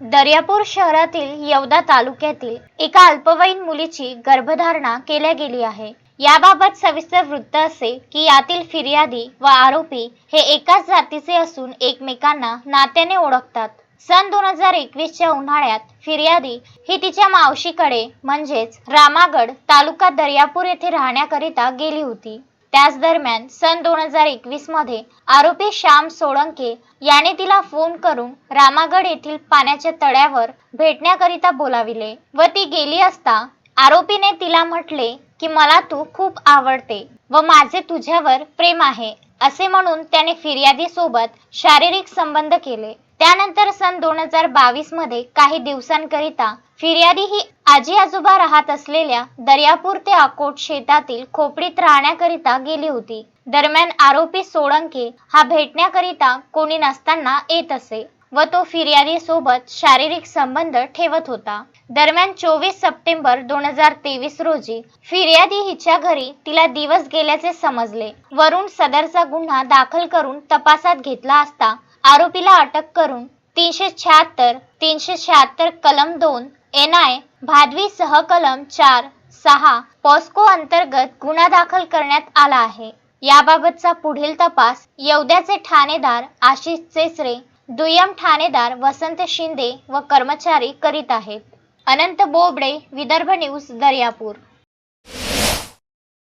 दर्यापूर शहरातील येवदा तालुक्यातील एका अल्पवयीन मुलीची गर्भधारणा केल्या गेली आहे. याबाबत सविस्तर वृत्त असे की यातील फिर्यादी व आरोपी हे एकाच जातीचे असून एकमेकांना नात्याने ओळखतात. सन दोन हजार एकवीसच्या उन्हाळ्यात फिर्यादी ही तिच्या मावशीकडे म्हणजेच रामागड तालुका दर्यापूर येथे राहण्याकरिता गेली होती. त्याच दरम्यान सन दोन हजार एकवीसमध्ये आरोपी श्याम सोळंके याने तिला फोन करून रामागड येथील पाण्याच्या तळ्यावर भेटण्याकरिता बोलाविले व ती गेली असता आरोपीने तिला म्हटले की मला तू खूप आवडते व माझे तुझ्यावर प्रेम आहे असे म्हणून त्याने फिर्यादी सोबत शारीरिक संबंध केले. त्यानंतर सन दोन हजार बावीसमध्ये काही दिवसांकरिता फिर्यादी ही आजी आजोबा राहत असलेल्या दर्यापूर ते अकोट शेतातील खोपडीत राहण्याकरिता गेली होती. दरम्यान आरोपी सोळंके हा भेटण्याकरिता कोणी नसताना येत असे व तो फिर्यादी सोबत शारीरिक संबंध ठेवत होता. दरम्यान चोवीस सप्टेंबर दोन हजार तेवीस रोजी फिर्यादी हिच्या घरी तिला दिवस गेल्याचे समजले. वरून सदरचा गुन्हा दाखल करून तपासात घेतला असता आरोपीला अटक करून तीनशे शहात्तर तीनशे शहात्तर कलम दोन एन आय भादवी सहकलम चार सहा पॉस्को अंतर्गत गुन्हा दाखल करण्यात आला आहे. याबाबतचा पुढील तपास येवद्याचे ठाणेदार आशिष चेसरे दुय्यम ठाणेदार वसंत शिंदे व कर्मचारी करीत आहेत. अनंत बोबडे विदर्भ न्यूज दर्यापूर.